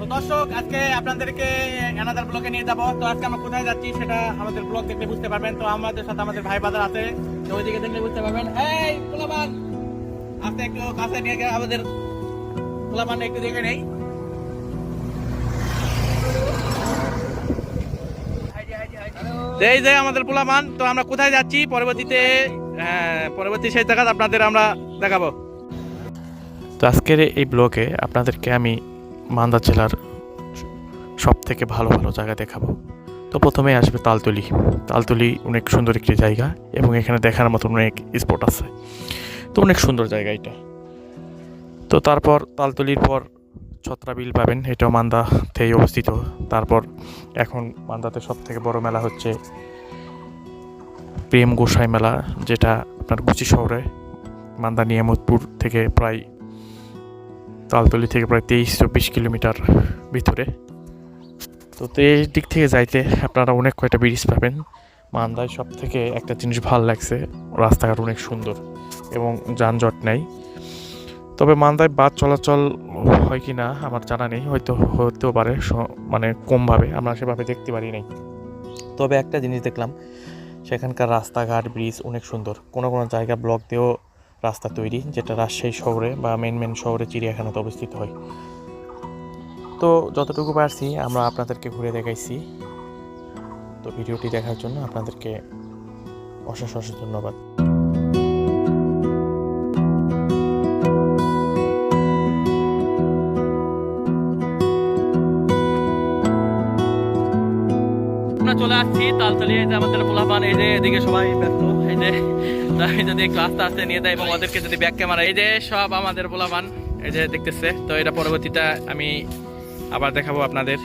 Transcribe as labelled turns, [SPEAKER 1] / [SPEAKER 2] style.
[SPEAKER 1] তো দর্শক আজকে আপনাদেরকে এনাদার ব্লকে নিয়ে যাব। তো আজকে আমরা কোথায় যাচ্ছি সেটা আমাদের ব্লগ দেখলে বুঝতে পারবেন। তো আমাদের সাথে আমাদের ভাই বাজার আছে তো ওইদিকে দেখলে বুঝতে পারবেন। এই পোলাবান আপনি একটু কাছে নিয়ে গিয়ে আমাদের পোলাবান একটু দেখে নেই। এই যে আমাদের পোলামান তো আমরা কোথায় যাচ্ছি? পরবর্তীতে হ্যাঁ, পরবর্তী সেই জায়গা আপনাদের আমরা দেখাবো।
[SPEAKER 2] তো আজকের এই ব্লগে আপনাদেরকে আমি মান্দা জেলার সব থেকে ভালো ভালো জায়গা দেখাবো। তো প্রথমে আসবে তালতলি। তালতলি অনেক সুন্দর একটি জায়গা এবং এখানে দেখার মতো অনেক স্পট আছে। তো অনেক সুন্দর জায়গা এটা। তো তারপর তালতলির পর ছত্রাবিল পাবেন, এটাও মান্দাতেই অবস্থিত। তারপর এখন মান্দাতে সব থেকে বড় মেলা হচ্ছে প্রেম গোসাই মেলা, যেটা আপনার গুচি শহরে, মান্দা নিয়ামতপুর থেকে প্রায় তালতলি থেকে প্রায় তেইশ চব্বিশ কিলোমিটার ভিতরে। তো এই দিক থেকে যাইতে আপনারা অনেক কয়টা ব্রিজ পাবেন। মান্দায় সব থেকে একটা জিনিস ভালো লাগছে, রাস্তাঘাট অনেক সুন্দর এবং যানজট নেই। তবে মান্দায় বাস চলাচল হয় কি না আমার জানা নেই, হয়তো হতেও পারে মানে কমভাবে, আমরা সেভাবে দেখতে পারি নাই। তবে একটা জিনিস দেখলাম, সেখানকার রাস্তাঘাট ব্রিজ অনেক সুন্দর। কোনো কোনো জায়গা ব্লক দিয়েও রাস্তা তৈরি, যেটা রাজশাহী শহরে বা মেন মেন শহরে চিড়িয়াখানাতে অবস্থিত হয়। তো যতটুকু পারছি, আমরা আপনাদেরকে ঘুরে দেখাইছি। তো ভিডিওটি দেখার জন্য আপনাদেরকে অশেষ অশেষ ধন্যবাদ।
[SPEAKER 1] চলে আসছি তালতলি আমাদের পোলাপান, এই যে এদিকে সবাই ব্যস্ত। এই যে আমি যদি নিয়ে এবং ওদেরকে যদি এই যে সব আমাদের পোলাপান এই যে দেখতেছে। তো এটা পরবর্তীতে আমি আবার দেখাবো আপনাদের।